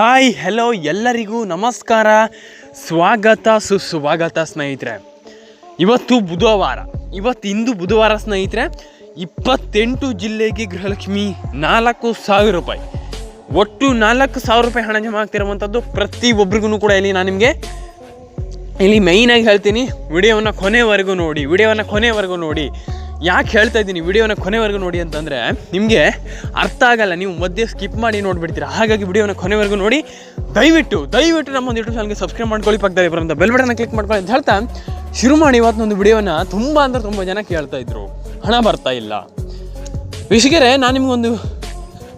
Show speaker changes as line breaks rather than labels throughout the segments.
Hi hello ಎಲ್ಲರಿಗೂ ನಮಸ್ಕಾರ. ಸ್ವಾಗತ, ಸುಸ್ವಾಗತ ಸ್ನೇಹಿತರೆ. ಇವತ್ತು ಬುಧವಾರ. ಇವತ್ತು ಇಂದು ಬುಧವಾರ ಸ್ನೇಹಿತರೆ, ಇಪ್ಪತ್ತೆಂಟು ಜಿಲ್ಲೆಗೆ ಗೃಹಲಕ್ಷ್ಮಿ ನಾಲ್ಕು ಸಾವಿರ ರೂಪಾಯಿ. ಒಟ್ಟು ನಾಲ್ಕು ಸಾವಿರ ರೂಪಾಯಿ ಹಣ ಜಮಾ ಆಗ್ತಿರುವಂಥದ್ದು ಪ್ರತಿಯೊಬ್ಬರಿಗೂ ಕೂಡ ಇಲ್ಲಿ ನಾನು ನಿಮಗೆ ಇಲ್ಲಿ ಮೈನಾಗಿ ಹೇಳ್ತೀನಿ. ವಿಡಿಯೋವನ್ನು ಕೊನೆವರೆಗೂ ನೋಡಿ, ವಿಡಿಯೋವನ್ನು ಕೊನೆವರೆಗೂ ನೋಡಿ. ಯಾಕೆ ಹೇಳ್ತಾ ಇದ್ದೀನಿ ವಿಡಿಯೋನ ಕೊನೆವರೆಗೂ ನೋಡಿ ಅಂತಂದರೆ ನಿಮಗೆ ಅರ್ಥ ಆಗಲ್ಲ, ನೀವು ಮಧ್ಯೆ ಸ್ಕಿಪ್ ಮಾಡಿ ನೋಡಿಬಿಡ್ತೀರಾ. ಹಾಗಾಗಿ ವಿಡಿಯೋನ ಕೊನೆವರೆಗೂ ನೋಡಿ. ದಯವಿಟ್ಟು ದಯವಿಟ್ಟು ನಮ್ಮ ಒಂದು ಯೂಟ್ಯೂಬ್ ಚಾನಲ್ಗೆ ಸಬ್ಸ್ಕ್ರೈಬ್ ಮಾಡ್ಕೊಳ್ಳಿ, ಪಕ್ಕದಲ್ಲಿ ಬರೋಂಥ ಬೆಲ್ ಬಟನ್ನ ಕ್ಲಿಕ್ ಮಾಡ್ಕೊಳ್ಳಿ ಅಂತ ಹೇಳ್ತಾ ಶುರು ಮಾಡಿ ಇವತ್ತೊಂದು ವಿಡಿಯೋನ ತುಂಬ ಅಂದರೆ ತುಂಬ ಜನ ಕೇಳ್ತಾ ಇದ್ರು. ಹಣ ಬರ್ತಾ ಇಲ್ಲ. ವಿಷಗೆರೆ ನಾನು ನಿಮಗೊಂದು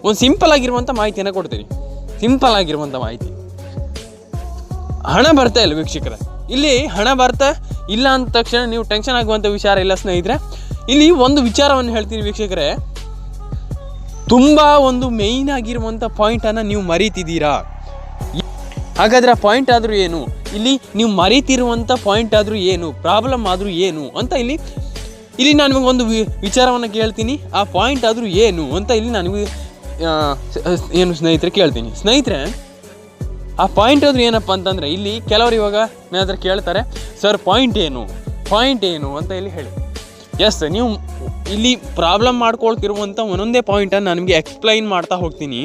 ಒಂದು ಸಿಂಪಲ್ ಆಗಿರುವಂಥ ಮಾಹಿತಿಯನ್ನು ಕೊಡ್ತೀನಿ. ಸಿಂಪಲ್ ಆಗಿರುವಂಥ ಮಾಹಿತಿ. ಹಣ ಬರ್ತಾ ಇಲ್ಲ ವೀಕ್ಷಕರೇ. ಇಲ್ಲಿ ಹಣ ಬರ್ತಾ ಇಲ್ಲ ಅಂದ ತಕ್ಷಣ ನೀವು ಟೆನ್ಷನ್ ಆಗುವಂಥ ವಿಚಾರ ಇಲ್ಲ ಸ್ನೇಹಿತರೆ. ಇಲ್ಲಿ ಒಂದು ವಿಚಾರವನ್ನು ಹೇಳ್ತೀನಿ ವೀಕ್ಷಕರೇ. ತುಂಬ ಒಂದು ಮೇಯ್ನ್ ಆಗಿರುವಂಥ ಪಾಯಿಂಟನ್ನು ನೀವು ಮರೀತಿದ್ದೀರಾ? ಹಾಗಾದ್ರೆ ಆ ಪಾಯಿಂಟ್ ಆದರೂ ಏನು? ಇಲ್ಲಿ ನೀವು ಮರೀತಿರುವಂಥ ಪಾಯಿಂಟ್ ಆದರೂ ಏನು? ಪ್ರಾಬ್ಲಮ್ ಆದರೂ ಏನು? ಅಂತ ಇಲ್ಲಿ ಇಲ್ಲಿ ನಾನು ಒಂದು ವಿಚಾರವನ್ನು ಕೇಳ್ತೀನಿ. ಆ ಪಾಯಿಂಟ್ ಆದರೂ ಏನು? ಅಂತ ಇಲ್ಲಿ ನಾನು ನಿಮಗೆ ಆ, ಸ- ಏನು ಸ್ನೇಹಿತರೆ ಕೇಳ್ತೀನಿ. ಸ್ನೇಹಿತರೆ ಆ ಪಾಯಿಂಟ್ ಆದರೂ ಏನಪ್ಪ ಅಂತಂದರೆ ಇಲ್ಲಿ ಕೆಲವರು ಇವಾಗ ನನ್ನ ಕೇಳ್ತಾರೆ ಸರ್ ಪಾಯಿಂಟ್ ಏನು? ಪಾಯಿಂಟ್ ಏನು? ಅಂತ ಇಲ್ಲಿ ಹೇಳಿ. ಎಸ್ ನೀವು ಇಲ್ಲಿ ಪ್ರಾಬ್ಲಮ್ ಮಾಡ್ಕೊಳ್ತಿರುವಂಥ ಒಂದೊಂದೇ ಪಾಯಿಂಟನ್ನು ನನಗೆ ಎಕ್ಸ್ಪ್ಲೈನ್ ಮಾಡ್ತಾ ಹೋಗ್ತೀನಿ.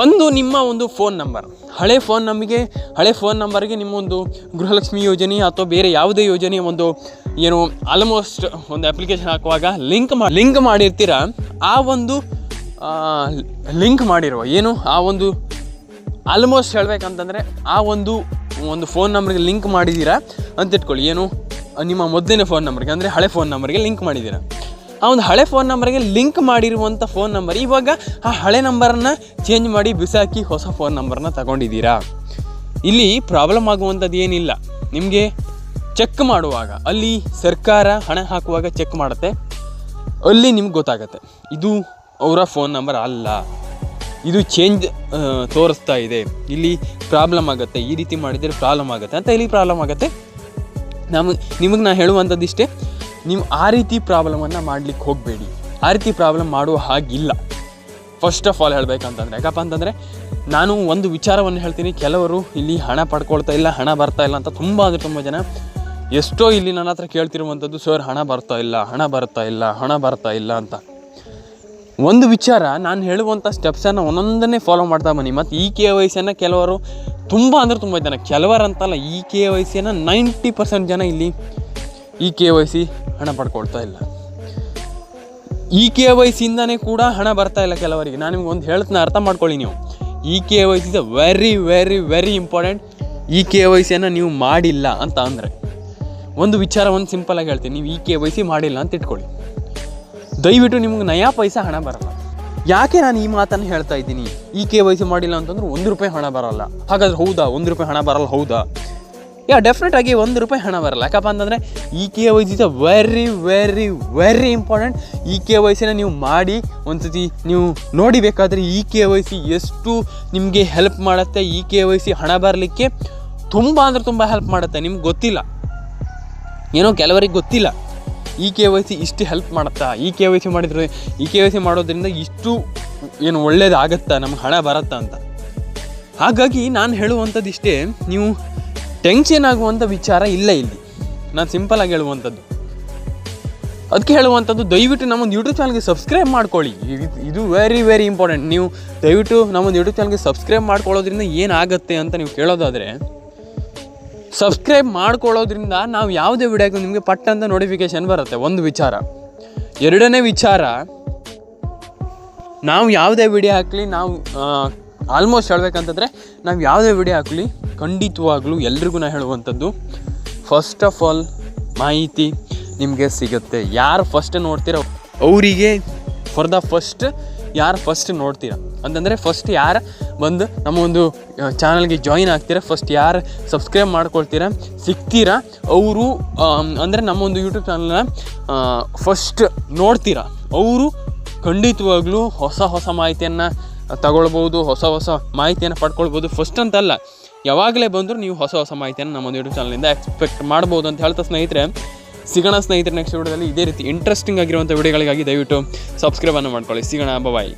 ಒಂದು ನಿಮ್ಮ ಒಂದು ಫೋನ್ ನಂಬರ್ ಹಳೆ ಫೋನ್ ನಮಗೆ, ಹಳೆ ಫೋನ್ ನಂಬರ್ಗೆ ನಿಮ್ಮ ಒಂದು ಗೃಹಲಕ್ಷ್ಮಿ ಯೋಜನೆ ಅಥವಾ ಬೇರೆ ಯಾವುದೇ ಯೋಜನೆ ಒಂದು ಏನು ಆಲ್ಮೋಸ್ಟ್ ಒಂದು ಅಪ್ಲಿಕೇಶನ್ ಹಾಕುವಾಗ ಲಿಂಕ್ ಮಾಡಿ ಲಿಂಕ್ ಮಾಡಿರ್ತೀರ? ಆ ಒಂದು ಲಿಂಕ್ ಮಾಡಿರುವ ಏನು? ಆ ಒಂದು ಆಲ್ಮೋಸ್ಟ್ ಹೇಳ್ಬೇಕಂತಂದರೆ ಆ ಒಂದು ಒಂದು ಫೋನ್ ನಂಬರ್ಗೆ ಲಿಂಕ್ ಮಾಡಿದ್ದೀರಾ ಅಂತ ಇಟ್ಕೊಳ್ಳಿ ಏನು? ನಿಮ್ಮ ಮೊದಲನೇ ಫೋನ್ ನಂಬರ್ಗೆ ಅಂದರೆ ಹಳೆ ಫೋನ್ ನಂಬರ್ಗೆ ಲಿಂಕ್ ಮಾಡಿದ್ದೀರಾ? ಆ ಒಂದು ಹಳೆ ಫೋನ್ ನಂಬರ್ಗೆ ಲಿಂಕ್ ಮಾಡಿರುವಂಥ ಫೋನ್ ನಂಬರ್ ಇವಾಗ ಆ ಹಳೆ ನಂಬರನ್ನು ಚೇಂಜ್ ಮಾಡಿ ಬಿಸಾಕಿ ಹೊಸ ಫೋನ್ ನಂಬರ್ನ ತಗೊಂಡಿದ್ದೀರಾ? ಇಲ್ಲಿ ಪ್ರಾಬ್ಲಮ್ ಆಗುವಂಥದ್ದು ಏನಿಲ್ಲ. ನಿಮಗೆ ಚೆಕ್ ಮಾಡುವಾಗ, ಅಲ್ಲಿ ಸರ್ಕಾರ ಹಣ ಹಾಕುವಾಗ ಚೆಕ್ ಮಾಡುತ್ತೆ. ಅಲ್ಲಿ ನಿಮ್ಗೆ ಗೊತ್ತಾಗತ್ತೆ. ಇದು ಅವರ ಫೋನ್ ನಂಬರ್ ಅಲ್ಲ. ಇದು ಚೇಂಜ್ ತೋರಿಸ್ತಾ ಇದೆ. ಇಲ್ಲಿ ಪ್ರಾಬ್ಲಮ್ ಆಗುತ್ತೆ, ಈ ರೀತಿ ಮಾಡಿದರೆ ಪ್ರಾಬ್ಲಮ್ ಆಗುತ್ತೆ ಅಂತ ಇಲ್ಲಿ ಪ್ರಾಬ್ಲಮ್ ಆಗುತ್ತೆ. ನಮಗೆ ನಿಮಗೆ ನಾನು ಹೇಳುವಂಥದ್ದು ಇಷ್ಟೇ ನೀವು ಆ ರೀತಿ ಪ್ರಾಬ್ಲಮನ್ನು ಮಾಡ್ಲಿಕ್ಕೆ ಹೋಗಬೇಡಿ. ಆ ರೀತಿ ಪ್ರಾಬ್ಲಮ್ ಮಾಡುವ ಹಾಗಿಲ್ಲ. ಫಸ್ಟ್ ಆಫ್ ಆಲ್ ಹೇಳ್ಬೇಕಂತಂದ್ರೆ, ಯಾಕಪ್ಪ ಅಂತಂದರೆ, ನಾನು ಒಂದು ವಿಚಾರವನ್ನು ಹೇಳ್ತೀನಿ, ಕೆಲವರು ಇಲ್ಲಿ ಹಣ ಪಡ್ಕೊಳ್ತಾ ಇಲ್ಲ, ಹಣ ಬರ್ತಾ ಇಲ್ಲ ಅಂತ ತುಂಬ ಅಂದರೆ ತುಂಬ ಜನ ಎಷ್ಟೋ ಇಲ್ಲಿ ನನ್ನ ಹತ್ರ ಕೇಳ್ತಿರುವಂಥದ್ದು, ಸರ್, ಹಣ ಬರ್ತಾ ಇಲ್ಲ, ಹಣ ಬರ್ತಾ ಇಲ್ಲ, ಹಣ ಬರ್ತಾ ಇಲ್ಲ ಅಂತ. ಒಂದು ವಿಚಾರ, ನಾನು ಹೇಳುವಂಥ ಸ್ಟೆಪ್ಸನ್ನು ಒಂದೊಂದನ್ನೇ ಫಾಲೋ ಮಾಡ್ತಾ ಬನ್ನಿ. ಮತ್ತು ಈ ಕೆ ವೈ ಕೆಲವರು ತುಂಬ ಅಂದರೆ ತುಂಬ ಜನ ಕೆಲವರು ಅಂತಲ್ಲ ಈ ಕೆ ವೈ ಸಿಯನ್ನು ನೈಂಟಿ ಪರ್ಸೆಂಟ್ ಜನ ಇಲ್ಲಿ ಈ ಕೆ ವೈ ಸಿ ಹಣ ಪಡ್ಕೊಳ್ತಾ ಇಲ್ಲ. ಈ ಕೆ ವೈ ಸಿಯಿಂದನೇ ಕೂಡ ಹಣ ಬರ್ತಾ ಇಲ್ಲ ಕೆಲವರಿಗೆ. ನಾನು ನಿಮ್ಗೆ ಒಂದು ಹೇಳ್ತನ, ಅರ್ಥ ಮಾಡ್ಕೊಳ್ಳಿ ನೀವು. ಈ K Y C very very very important ಈ ಕೆ ವೈ ಸಿಯನ್ನು ನೀವು ಮಾಡಿಲ್ಲ ಅಂತ ಅಂದರೆ. ಒಂದು ವಿಚಾರ ಒಂದು ಸಿಂಪಲಾಗಿ ಹೇಳ್ತೀನಿ. ನೀವು ಈ ಕೆ ವೈ ಸಿ ಮಾಡಿಲ್ಲ ಅಂತ ಇಟ್ಕೊಳ್ಳಿ. ದಯವಿಟ್ಟು ನಿಮ್ಗೆ ನಯಾ ಪೈಸಾ ಹಣ ಬರಲ್ಲ. ಯಾಕೆ ನಾನು ಈ ಮಾತನ್ನು ಹೇಳ್ತಾ ಇದ್ದೀನಿ? ಈ ಕೆ ವೈ ಸಿ ಮಾಡಿಲ್ಲ ಅಂತಂದ್ರೆ ಒಂದು ರೂಪಾಯಿ ಹಣ ಬರಲ್ಲ. ಹಾಗಾದ್ರೆ ಹೌದಾ? ಒಂದು ರೂಪಾಯಿ ಹಣ ಬರಲ್ಲ, ಹೌದಾ? ಯಾ ಡೆಫಿನೆಟ್ ಆಗಿ ಒಂದು ರೂಪಾಯಿ ಹಣ ಬರಲ್ಲ. ಯಾಕಪ್ಪ ಅಂತಂದರೆ ಈ K Y C very very very important ಈ ಕೆ ವೈ ಸಿನ ನೀವು ಮಾಡಿ ಒಂದು ಸತಿ ನೀವು ನೋಡಿಬೇಕಾದ್ರೆ ಈ ಕೆ ವೈ ಸಿ ಎಷ್ಟು ನಿಮಗೆ ಹೆಲ್ಪ್ ಮಾಡುತ್ತೆ, ಈ ಕೆ ವೈ ಸಿ ಹಣ ಬರಲಿಕ್ಕೆ ತುಂಬ ಅಂದರೆ ತುಂಬ ಹೆಲ್ಪ್ ಮಾಡುತ್ತೆ. ನಿಮ್ಗೆ ಗೊತ್ತಿಲ್ಲ. ಏನೋ ಕೆಲವರಿಗೆ ಗೊತ್ತಿಲ್ಲ. ಈ ಕೆ ವೈ ಸಿ ಇಷ್ಟು ಹೆಲ್ಪ್ ಮಾಡುತ್ತಾ? ಈ ಕೆ ವೈ ಸಿ ಮಾಡಿದ್ರೆ, ಈ ಕೆ ವೈ ಸಿ ಮಾಡೋದ್ರಿಂದ ಇಷ್ಟು ಏನು ಒಳ್ಳೇದಾಗತ್ತಾ? ನಮ್ಗೆ ಹಣ ಬರುತ್ತಾ ಅಂತ. ಹಾಗಾಗಿ ನಾನು ಹೇಳುವಂಥದ್ದು ಇಷ್ಟೇ ನೀವು ಟೆನ್ಷನ್ ಆಗುವಂಥ ವಿಚಾರ ಇಲ್ಲ ಇಲ್ಲಿ. ನಾನು ಸಿಂಪಲಾಗಿ ಹೇಳುವಂಥದ್ದು. ಅದಕ್ಕೆ ಹೇಳುವಂಥದ್ದು, ದಯವಿಟ್ಟು ನಮ್ಮೊಂದು ಯೂಟ್ಯೂಬ್ ಚಾನಲ್ಗೆ ಸಬ್ಸ್ಕ್ರೈಬ್ ಮಾಡ್ಕೊಳ್ಳಿ. ಇದು ವೆರಿ ವೆರಿ ಇಂಪಾರ್ಟೆಂಟ್ ನೀವು ದಯವಿಟ್ಟು ನಮ್ಮೊಂದು ಯೂಟ್ಯೂಬ್ ಚಾನಲ್ಗೆ ಸಬ್ಸ್ಕ್ರೈಬ್ ಮಾಡ್ಕೊಳ್ಳೋದ್ರಿಂದ ಏನಾಗುತ್ತೆ ಅಂತ ನೀವು ಕೇಳೋದಾದರೆ ಸಬ್ಸ್ಕ್ರೈಬ್ ಮಾಡ್ಕೊಳ್ಳೋದ್ರಿಂದ ನಾವು ಯಾವುದೇ ವಿಡಿಯೋಗೂ ನಿಮಗೆ ಪಟ್ಟಂತ ನೋಟಿಫಿಕೇಶನ್ ಬರುತ್ತೆ. ಒಂದು ವಿಚಾರ. ಎರಡನೇ ವಿಚಾರ, ನಾವು ಯಾವುದೇ ವಿಡಿಯೋ ಹಾಕಲಿ, ನಾವು ಆಲ್ಮೋಸ್ಟ್ ಹೇಳ್ಬೇಕಂತಂದರೆ ನಾವು ಯಾವುದೇ ವಿಡಿಯೋ ಹಾಕಲಿ, ಖಂಡಿತವಾಗ್ಲೂ ಎಲ್ರಿಗೂ ನಾ ಹೇಳುವಂಥದ್ದು ಫಸ್ಟ್ ಆಫ್ ಆಲ್ ಮಾಹಿತಿ ನಿಮಗೆ ಸಿಗುತ್ತೆ. ಯಾರು ಫಸ್ಟ್ ನೋಡ್ತೀರೋ ಅವರಿಗೆ ಫಾರ್ ದ ಫಸ್ಟ್ ಯಾರು ಫಸ್ಟ್ ನೋಡ್ತೀರ? ಅಂತಂದರೆ ಫಸ್ಟ್ ಯಾರು ಬಂದು ನಮ್ಮ ಒಂದು ಚಾನಲ್ಗೆ ಜಾಯಿನ್ ಆಗ್ತೀರಾ? ಫಸ್ಟ್ ಯಾರು ಸಬ್ಸ್ಕ್ರೈಬ್ ಮಾಡ್ಕೊಳ್ತೀರಾ? ಸಿಗ್ತೀರಾ? ಅವರು ಅಂದರೆ ನಮ್ಮ ಒಂದು ಯೂಟ್ಯೂಬ್ ಚಾನಲ್ನ ಫಸ್ಟ್ ನೋಡ್ತೀರಾ? ಅವರು ಖಂಡಿತವಾಗ್ಲೂ ಹೊಸ ಹೊಸ ಮಾಹಿತಿಯನ್ನು ತಗೊಳ್ಬೋದು, ಹೊಸ ಹೊಸ ಮಾಹಿತಿಯನ್ನು ಪಡ್ಕೊಳ್ಬೋದು. ಫಸ್ಟ್ ಅಂತಲ್ಲ, ಯಾವಾಗಲೇ ಬಂದರೂ ನೀವು ಹೊಸ ಹೊಸ ಮಾಹಿತಿಯನ್ನು ನಮ್ಮ ಒಂದು ಯೂಟ್ಯೂಬ್ ಚಾನಲಿಂದ ಎಕ್ಸ್ಪೆಕ್ಟ್ ಮಾಡ್ಬೋದು ಅಂತ ಹೇಳ್ತಾ ಸ್ನೇಹಿತರೆ, ಸಿಗೋಣ ಸ್ನೇಹಿತರೆ ನೆಕ್ಸ್ಟ್ ವಿಡಿಯೋದಲ್ಲಿ ಇದೇ ರೀತಿ ಇಂಟ್ರೆಸ್ಟಿಂಗ್ ಆಗಿರುವಂಥ ವಿಡಿಯೋಗಳಿಗಾಗಿ ದಯವಿಟ್ಟು ಸಬ್ಸ್ಕ್ರೈಬನ್ನು ಮಾಡ್ಕೊಳ್ಳಿ. ಸಿಗೋಣ ಬಾಯ್